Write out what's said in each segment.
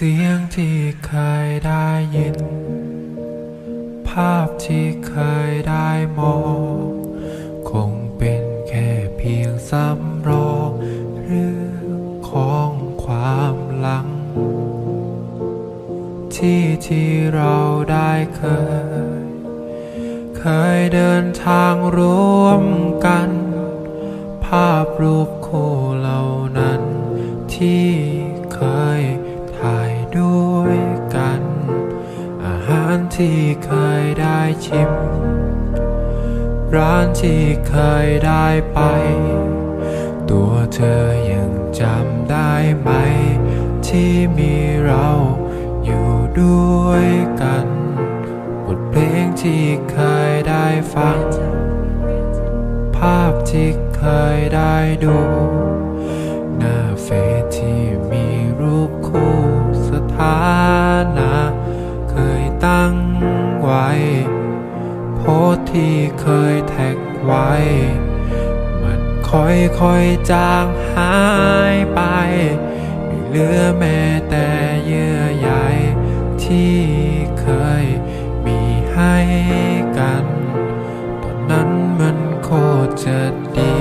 สียงที่เคยได้ยิน ภาพที่เคยได้มอง คงเป็นแค่เพียงสำรองเรื่องของความหลัง ที่ที่เราได้เคย เคยเดินทางร่วมกัน ภาพรูปคู่ ที่เคยได้ชิม ร้านที่เคยได้ไป ตัวเธอยังจำได้ไหม ที่มีเราอยู่ด้วยกันบทเพลงที่เคยได้ฟัง ภาพที่เคยได้ดู ไว้ โพสที่เคยแท็กไว้ มันค่อยๆจางหายไป ไม่เหลือแม้แต่เยื่อใยที่เคยมีให้กัน ตอนนั้นมันโคตรจะดี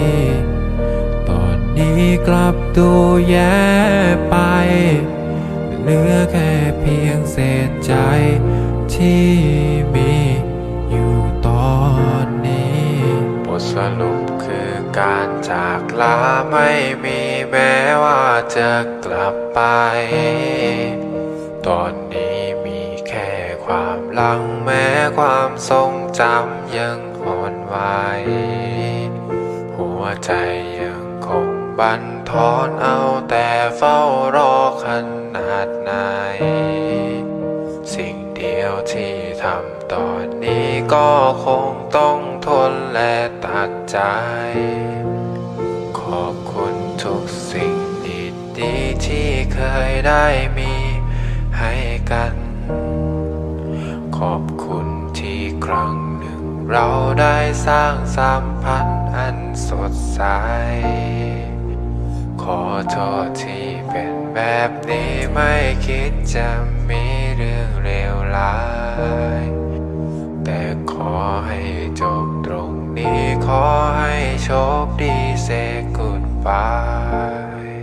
ตอนนี้กลับดูแย่ไป เหลือแค่เพียงเศษใจ ที่มีอยู่ตอนนี้ บทสรุปคือการจากลาไม่มีแม้ว่าจะกลับไป ตอนนี้มีแค่ความหลังแม้ความทรงจำยังอ่อนไหวหัวใจยังคงบันทอนเอาแต่เฝ้ารอขนาดไหน ยวที่ทำตอนนี้ก็คงต้องทนและตัดใจ ขอบคุณทุกสิ่งดีๆที่เคยได้มีให้กัน ขอบคุณที่ครั้งหนึ่ง เราได้สร้างสัมพันธ์อันสดใส ขอโทษที่เป็นแบบนี้ไม่คิดจะมี ลาย แต่ขอให้จบตรงนี้ขอให้โชคดีเซกุดบาย